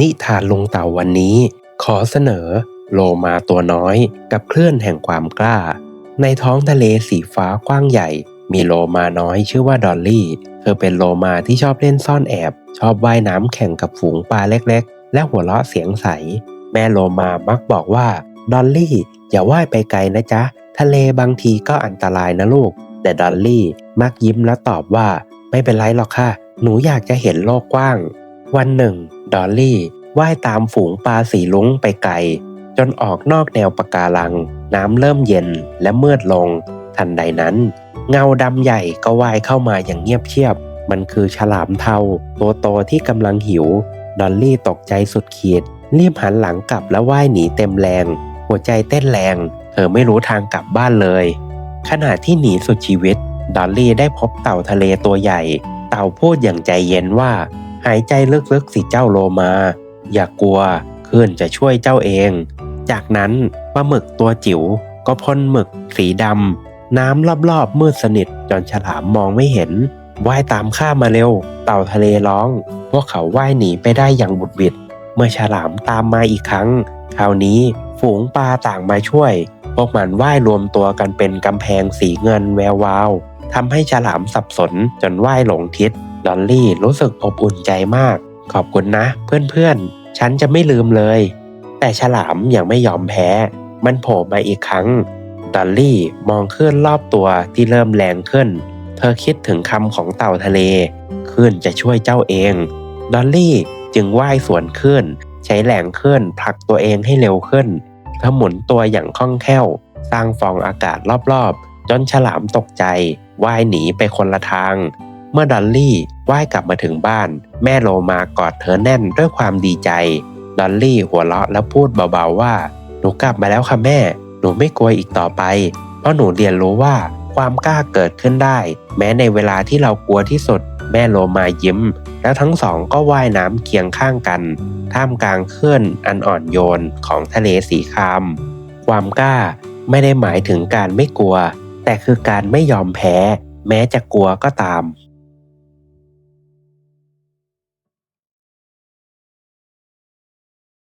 นิทานลุงเต่าวันนี้ ขอเสนอ โลมาตัวน้อยกับเคลื่อนแห่งความกล้า ในท้องทะเลสีฟ้ากว้างใหญ่ มีโลมาน้อยชื่อว่าดอลลี่ เธอเป็นโลมาที่ชอบเล่นซ่อนแอบ ชอบว่ายน้ำแข่งกับฝูงปลาเล็กๆ และหัวเราะเสียงใส แม่โลมามักบอกว่า ดอลลี่ อย่าว่ายไปไกลนะจ๊ะ ทะเลบางทีก็อันตรายนะลูก แต่ดอลลี่มักยิ้มและตอบว่า ไม่เป็นไรหรอกค่ะ หนูอยากจะเห็นโลกกว้าง วันหนึ่ง ดอลลี่ว่ายตามฝูงปลาสีลุ้งไปไกล จนออกนอกแนวปะการัง น้ำเริ่มเย็นและมืดลง ทันใดนั้น เงาดำใหญ่ก็ว่ายเข้ามาอย่างเงียบเชียบ มันคือฉลามเทาตัวโตที่กำลังหิว ดอลลี่ตกใจสุดขีด รีบหันหลังกลับและว่ายหนีเต็มแรง หัวใจเต้นแรง เธอไม่รู้ทางกลับบ้านเลย ขณะที่หนีสุดชีวิต ดอลลี่ได้พบเต่าทะเลตัวใหญ่ เต่าพูดอย่างใจเย็นว่า หายใจลึกๆสิเจ้าโลมา อย่ากกลัวคลื่นจะช่วยเจ้าเอง จากนั้นปลาหมึกตัวจิ๋วก็พ่นหมึกสีดำน้ำรอบๆมืดสนิทจนฉลามมองไม่เห็นว่ายตามข้ามาเร็ว เต่าทะเลร้อง พวกเขาว่ายหนีไปได้อย่างบุดวิดเมื่อฉลามตามมาอีกครั้ง คราวนี้ฝูงปลาต่างมาช่วย พวกมันว่ายรวมตัวกันเป็นกำแพงสีเงินแวววาวทำให้ฉลามสับสนจนว่ายหลงทิศ ดอลลี่รู้สึกอบอุ่นใจมาก ขอบคุณนะ เพื่อนๆ ฉันจะไม่ลืมเลย แต่ฉลามยังไม่ยอมแพ้ มันโผล่มาอีกครั้งดอลลี่มองคลื่นรอบตัวที่เริ่มแรงขึ้น เธอคิดถึงคำของเต่าทะเลคลื่นจะช่วยเจ้าเองดอลลี่จึงว่ายสวนคลื่นใช้แรงคลื่นผลักตัวเองให้เร็วขึ้นเธอหมุนตัวอย่างคล่องแคล่ว สร้างฟองอากาศรอบๆ จนฉลามตกใจว่ายหนีไปคนละทาง เมื่อดอลลี่ว่ายกลับมาถึงบ้าน แม่โลมากอดเธอแน่นด้วยความดีใจ ดอลลี่หัวเราะแล้วพูดเบาๆว่า หนูกลับมาแล้วค่ะแม่ หนูไม่กลัวอีกต่อไป เพราะหนูเรียนรู้ว่าความกล้าเกิดขึ้นได้ แม้ในเวลาที่เรากลัวที่สุด แม่โลมายิ้ม แล้วทั้งสองก็ว่ายน้ำเคียงข้างกัน ท่ามกลางคลื่นอันอ่อนโยนของทะเลสีคราม ความกล้าไม่ได้หมายถึงการไม่กลัว แต่คือการไม่ยอมแพ้ แม้จะกลัวก็ตาม